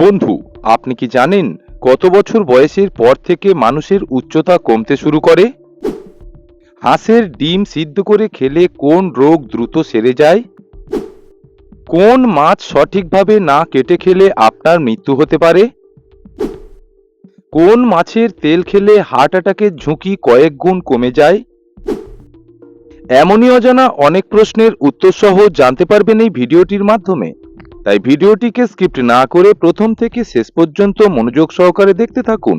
বন্ধু, আপনি কি জানেন কত বছর বয়সের পর থেকে মানুষের উচ্চতা কমতে শুরু করে? হাঁসের ডিম সিদ্ধ করে খেলে কোন রোগ দ্রুত সেরে যায়? কোন মাছ সঠিকভাবে না কেটে খেলে আপনার মৃত্যু হতে পারে? কোন মাছের তেল খেলে হার্ট অ্যাটাকের ঝুঁকি কয়েক গুণ কমে যায়? এমনই অজানা অনেক প্রশ্নের উত্তর সহ জানতে পারবেন এই ভিডিওটির মাধ্যমে। তাই ভিডিওটিকে স্কিপ্ট না করে প্রথম থেকে শেষ পর্যন্ত মনোযোগ সহকারে দেখতে থাকুন।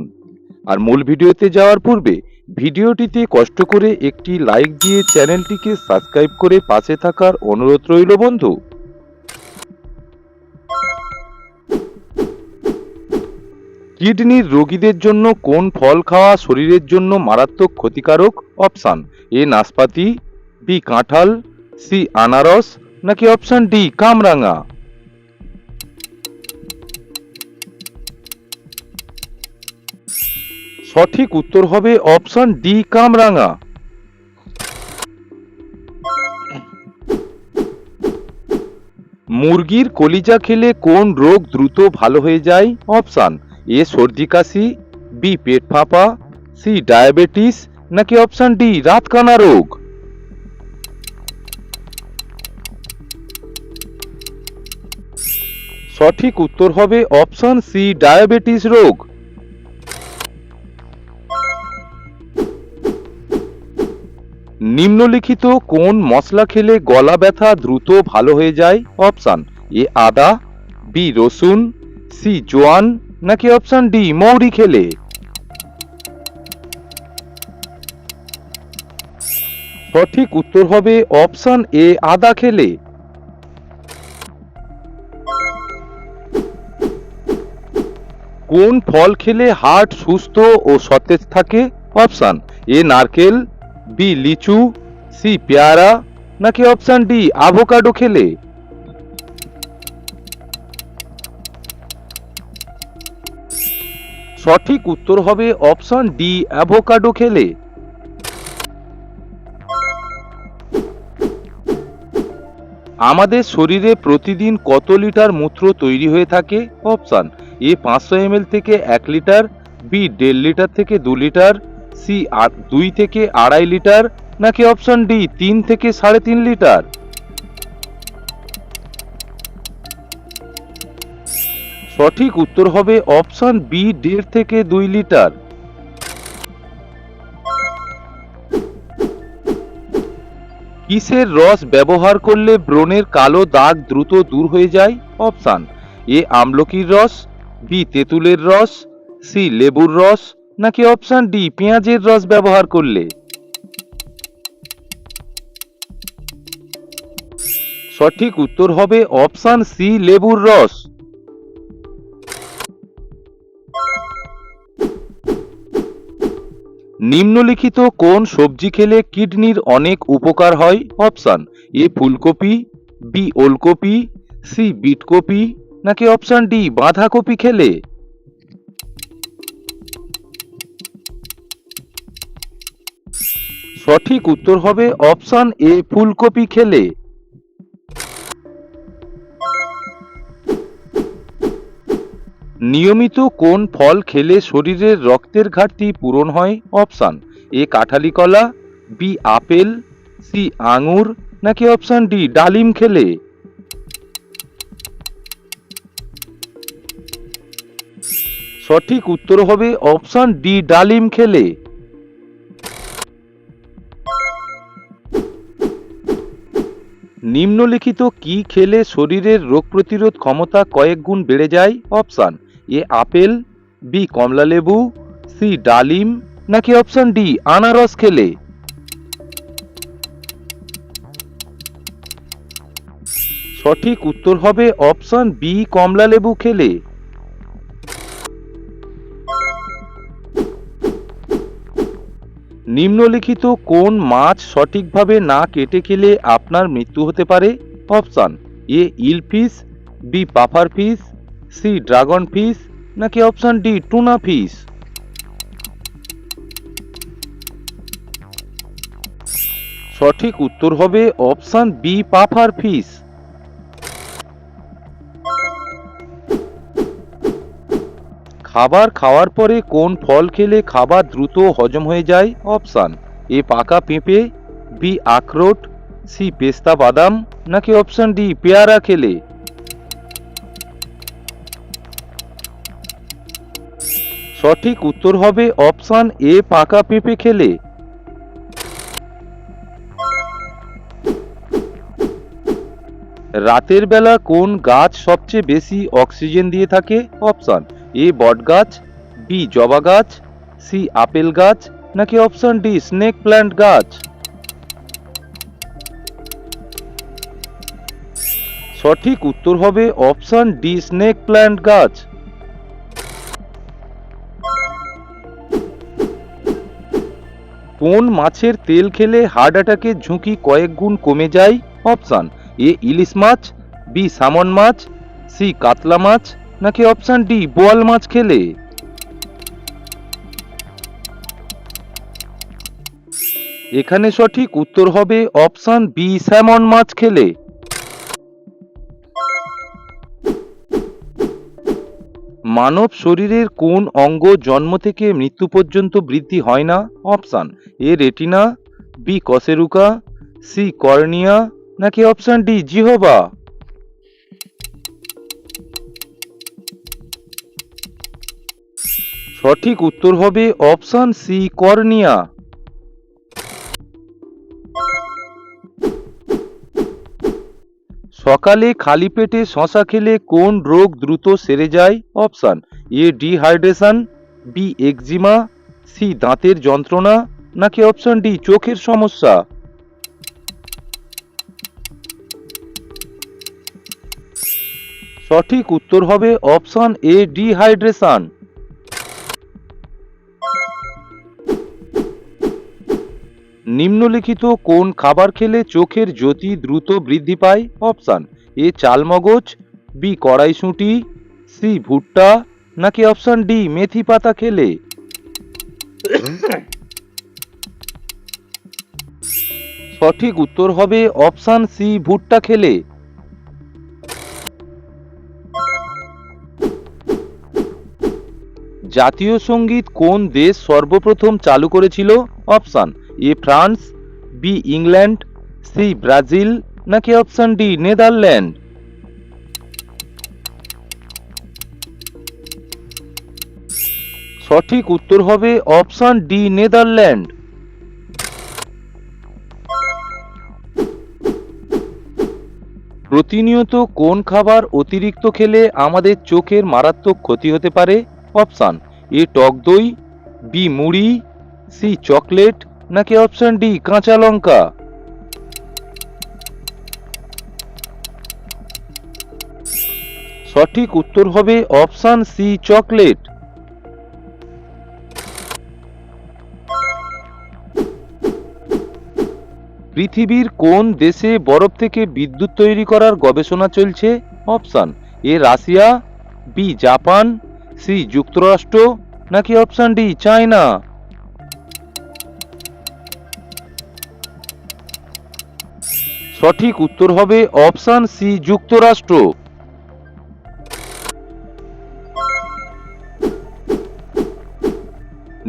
আর মূল ভিডিওতে যাওয়ার পূর্বে ভিডিওটিতে কষ্ট করে একটি লাইক দিয়ে চ্যানেলটিকে সাবস্ক্রাইব করে পাশে থাকার অনুরোধ রইল বন্ধু। কিডনির রোগীদের জন্য কোন ফল খাওয়া শরীরের জন্য মারাত্মক ক্ষতিকারক? অপশান এ নাশপাতি, বি কাঁঠাল, সি আনারস, নাকি অপশান ডি কামরাঙা? সঠিক উত্তর হবে অপশন ডি, কামরাঙা। মুরগির কলিজা খেলে কোন রোগ দ্রুত ভালো হয়ে যায়? অপশান এ, সর্দি কাশি, বি, পেট ফাঁপা, সি, ডায়াবেটিস, নাকি অপশান ডি, রাতকানা রোগ? সঠিক উত্তর হবে অপশন সি, ডায়াবেটিস রোগ। নিম্নলিখিত কোন মশলা খেলে গলা ব্যথা দ্রুত ভালো হয়ে যায়? অপশান এ আদা, বি রসুন, সি জোয়ান, নাকি অপশান ডি মৌরি খেলে? সঠিক উত্তর হবে অপশান এ আদা খেলে। কোন ফল খেলে হার্ট সুস্থ ও সতেজ থাকে? অপশান এ নারকেল বি লিচু সি পেয়ারা, নাকি অপশান ডি আভোকাডো খেলে? সঠিক উত্তর হবে অপশান ডি অ্যাভোকাডো খেলে। আমাদের শরীরে প্রতিদিন কত লিটার মূত্র তৈরি হয়ে থাকে? অপশান এ পাঁচশো এম থেকে এক লিটার বি দেড় লিটার থেকে দু লিটার সি দুই থেকে আড়াই লিটার নাকি অপশন ডি তিন থেকে সাড়ে তিন লিটার? সঠিক উত্তর হবে অপশন বি দেড় থেকে দুই লিটার। কিসের রস ব্যবহার করলে ব্রণের কালো দাগ দ্রুত দূর হয়ে যায়? অপশান এ আমলকির রস, বি তেঁতুলের রস, সি লেবুর রস নাকি অপশান ডি পেঁয়াজের রস ব্যবহার করলে? সঠিক উত্তর হবে অপশান সি লেবুর রস। নিম্নলিখিত কোন সবজি খেলে কিডনির অনেক উপকার হয়? অপশান এ ফুলকপি বি ওলকপি সি বিটকপি, নাকি অপশান ডি বাঁধাকপি খেলে? সঠিক উত্তর হবে অপশান এ, ফুলকপি খেলে। নিয়মিত কোন ফল খেলে শরীরের রক্তের ঘাটতি পূরণ হয়? অপশান এ কাঁঠালি কলা বি, আপেল, সি, আঙুর, নাকি অপশান ডি, ডালিম খেলে? সঠিক উত্তর হবে অপশান ডি, ডালিম খেলে। নিম্নলিখিত কি খেলে শরীরের রোগ প্রতিরোধ ক্ষমতা কয়েক গুণ বেড়ে যায়? অপশান, এ আপেল, বি কমলা লেবু, সি ডালিম, নাকি অপশান ডি আনারস খেলে? সঠিক উত্তর হবে অপশান বি কমলা লেবু খেলে। নিম্নলিখিত কোন মাছ সঠিকভাবে না কেটে খেলে আপনার মৃত্যু হতে পারে? Option A, eel fish, B, puffer fish, C, dragon fish, নাকি অপশান ডি, টুনা ফিশ? সঠিক উত্তর হবে অপশান বি, পাফার ফিশ। খাবার খাওয়ার পরে কোন ফল খেলে খাবার দ্রুত হজম হয়ে যায়? অপশান, এ পাকা পেঁপে, বি আখরোট, সি পেস্তা বাদাম, নাকি অপশান ডি পেয়ারা খেলে? সঠিক উত্তর হবে অপশান এ পাকা পেঁপে খেলে। রাতের বেলা কোন গাছ সবচেয়ে বেশি অক্সিজেন দিয়ে থাকে? অপশান এ বট গাছ, বি জবা গাছ, সি আপেল গাছ, নাকি অপশান ডি স্নেক প্ল্যান্ট গাছ? সঠিক উত্তর হবে অপশান ডি স্নেক প্ল্যান্ট গাছ। কোন মাছের তেল খেলে হার্ট অ্যাটাকের ঝুঁকি কয়েক গুণ কমে যায়? অপশান, এ ইলিশ মাছ, বি সামন মাছ, সি কাতলা মাছ নাকি অপশান ডি বোয়াল মাছ খেলে। এখানে সঠিক উত্তর হবে অপশান বি স্যামন মাছ খেলে। মানব শরীরের কোন অঙ্গ জন্ম থেকে মৃত্যু পর্যন্ত বৃদ্ধি হয় না? অপশান এ রেটিনা বি কসেরুকা সি কর্নিয়া, নাকি অপশান ডি জিহবা? সঠিক উত্তর হবে অপশান সি কর্নিয়া। সকালে খালি পেটে শশা খেলে কোন রোগ দ্রুত সেরে যায়? Option A dehydration B eczema C দাঁতের যন্ত্রণা, নাকি অপশান ডি চোখের সমস্যা? সঠিক উত্তর হবে অপশান এ ডিহাইড্রেশন। নিম্নলিখিত কোন খাবার খেলে চোখের জ্যোতি দ্রুত বৃদ্ধি পায়? অপশান, এ চালমগজ, বি কড়াইশুঁটি, সি ভুট্টা, নাকি অপশান ডি মেথি পাতা খেলে? সঠিক উত্তর হবে অপশান সি ভুট্টা খেলে। জাতীয় সংগীত কোন দেশ সর্বপ্রথম চালু করেছিল? Option A France, B England, C Brazil, নাকি অপশান ডি নেদারল্যান্ড? সঠিক উত্তর হবে অপশান ডি নেদারল্যান্ড। প্রতিনিয়ত কোন খাবার অতিরিক্ত খেলে আমাদের চোখের মারাত্মক ক্ষতি হতে পারে? অপশান, এ টক দই, বি মুড়ি, সি চকলেট নাকি অপশান ডি কাঁচা লঙ্কা? সঠিক উত্তর হবে অপশান সি চকলেট পৃথিবীর কোন দেশে বরফ থেকে বিদ্যুৎ তৈরি করার গবেষণা চলছে? Option A Russia B Japan C যুক্তরাষ্ট্র, নাকি অপশান ডি চায়না? সঠিক উত্তর হবে অপশান সি, যুক্তরাষ্ট্র।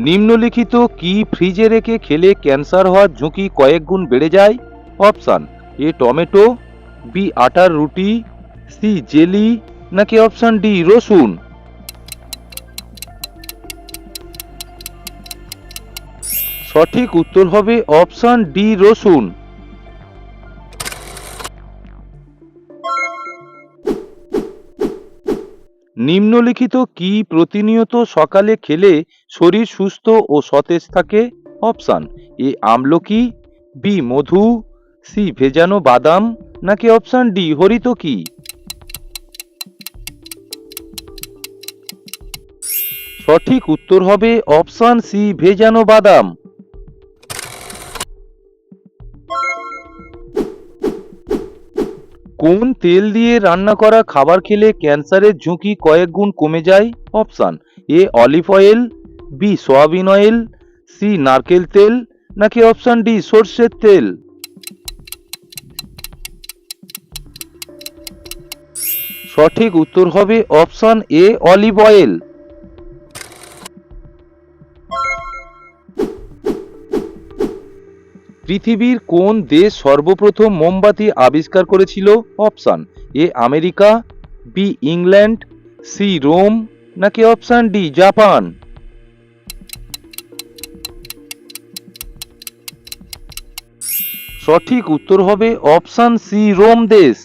নিম্নলিখিত কি ফ্রিজে রেখে খেলে ক্যান্সার হওয়ার ঝুঁকি কয়েক গুণ বেড়ে যায়? অপশান এ, টমেটো, বি, আটার রুটি, সি, জেলি, নাকি অপশান ডি, রসুন? সঠিক উত্তর হবে অপশান ডি, রসুন। নিম্নলিখিত কি প্রতিনিয়ত সকালে খেলে শরীর সুস্থ ও সতেজ থাকে? অপশান, এ আমলকি বি মধু? সি ভেজানো বাদাম? নাকি অপশান ডি হরিত কি? সঠিক উত্তর হবে অপশান সি ভেজানো বাদাম। কোন তেল দিয়ে রান্না করা খাবার খেলে ক্যান্সারের ঝুঁকি কয়েক গুণ কমে যায়? Option, A olive oil, B soybean oil, C নারকেল তেল, নাকি অপশান ডি সর্ষের তেল? সঠিক উত্তর হবে অপশান এ অলিভ অয়েল। পৃথিবীর কোন দেশ সর্বপ্রথম মোমবাতি আবিষ্কার করেছিল? Option A, America, B, England, C, Rome, নাকি অপশান ডি, জাপান? সঠিক উত্তর হবে অপশান সি, রোম দেশ।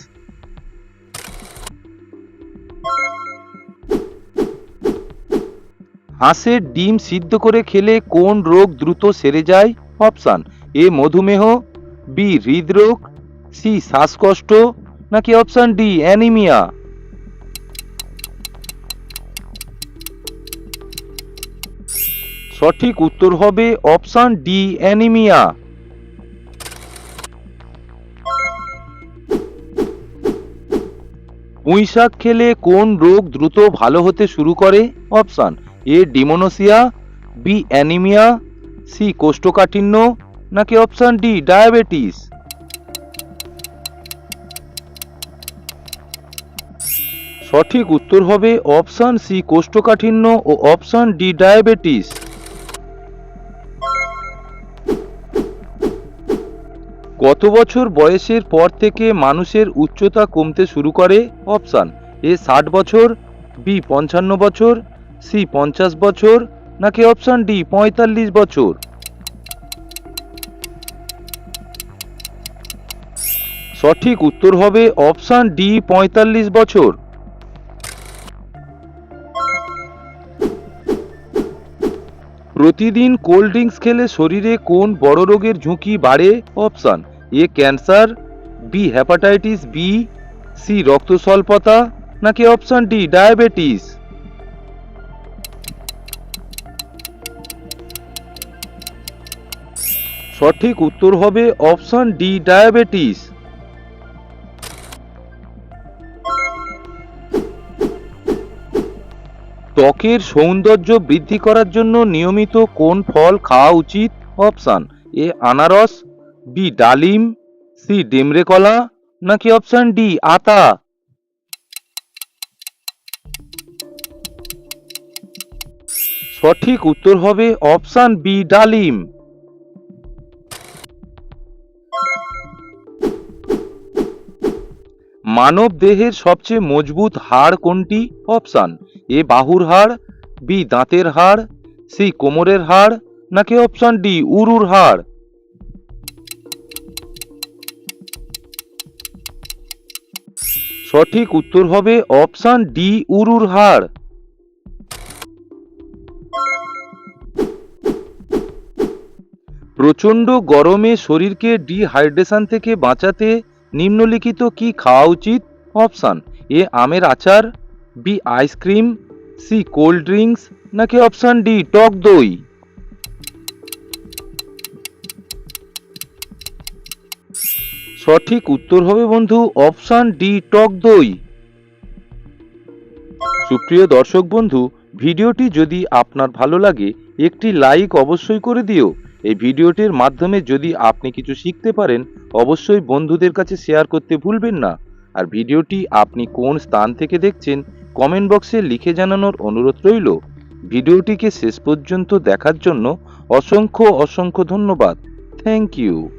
হাঁসের ডিম সিদ্ধ করে খেলে কোন রোগ দ্রুত সেরে যায়? অপশান এ মধুমেহ, বি হৃদরোগ, সি শ্বাসকষ্ট, নাকি অপশান ডি অ্যানিমিয়া? সঠিক উত্তর হবে অপশান ডি অ্যানিমিয়া। পুঁই শাক খেলে কোন রোগ দ্রুত ভালো হতে শুরু করে? অপশান এ ডিমোনোসিয়া, বি অ্যানিমিয়া, সি কোষ্ঠকাঠিন্য নাকি অপশান ডি ডায়াবেটিস সঠিক উত্তর হবে অপশান সি কোষ্ঠকাঠিন্য ও অপশান ডি ডায়াবেটিস কত বছর বয়সের পর থেকে মানুষের উচ্চতা কমতে শুরু করে? অপশান এ ষাট বছর বি পঞ্চান্ন বছর সি পঞ্চাশ বছর, নাকি অপশান ডি পঁয়তাল্লিশ বছর? সঠিক উত্তর হবে অপশান ডি, পঁয়তাল্লিশ বছর। প্রতিদিন কোল্ড ড্রিঙ্কস খেলে শরীরে কোন বড় রোগের ঝুঁকি বাড়ে? Option, A cancer, B hepatitis B C রক্ত স্বল্পতা নাকি অপশান ডি ডায়াবেটিস? সঠিক উত্তর হবে অপশান ডি ডায়াবেটিস। ত্বকের সৌন্দর্য বৃদ্ধি করার জন্য নিয়মিত কোন ফল খাওয়া উচিত? অপশান এ আনারস, বি ডালিম, সি ডেমরে কলা, নাকি অপশান ডি আতা? সঠিক উত্তর হবে অপশান বি ডালিম। মানব দেহের সবচেয়ে মজবুত হাড় কোনটি? অপশান, এ বাহুর হাড়, বি দাঁতের হাড়, সি কোমরের হাড়, নাকি অপশান ডি উরুর হাড়? সঠিক উত্তর হবে অপশান ডি উরুর হাড়। প্রচণ্ড গরমে শরীরকে ডিহাইড্রেশন থেকে বাঁচাতে নিম্নলিখিত কি খাওয়া উচিত? অপশান, এ আমের আচার, B ice cream C cold drinks নাকি অপশান ডি টক দই? সঠিক উত্তর হবে বন্ধু অপশান ডি টক দই। সুপ্রিয় দর্শক বন্ধু, ভিডিওটি যদি আপনার ভালো লাগে, একটি লাইক অবশ্যই করে দিও। এই ভিডিওটির মাধ্যমে যদি আপনি কিছু শিখতে পারেন, অবশ্যই বন্ধুদের কাছে শেয়ার করতে ভুলবেন না। আর ভিডিওটি আপনি কোন স্থান থেকে দেখছেন, কমেন্ট বক্সে লিখে জানানোর অনুরোধ রইল। ভিডিওটিকে শেষ পর্যন্ত দেখার জন্য অসংখ্য অসংখ্য ধন্যবাদ। Thank you.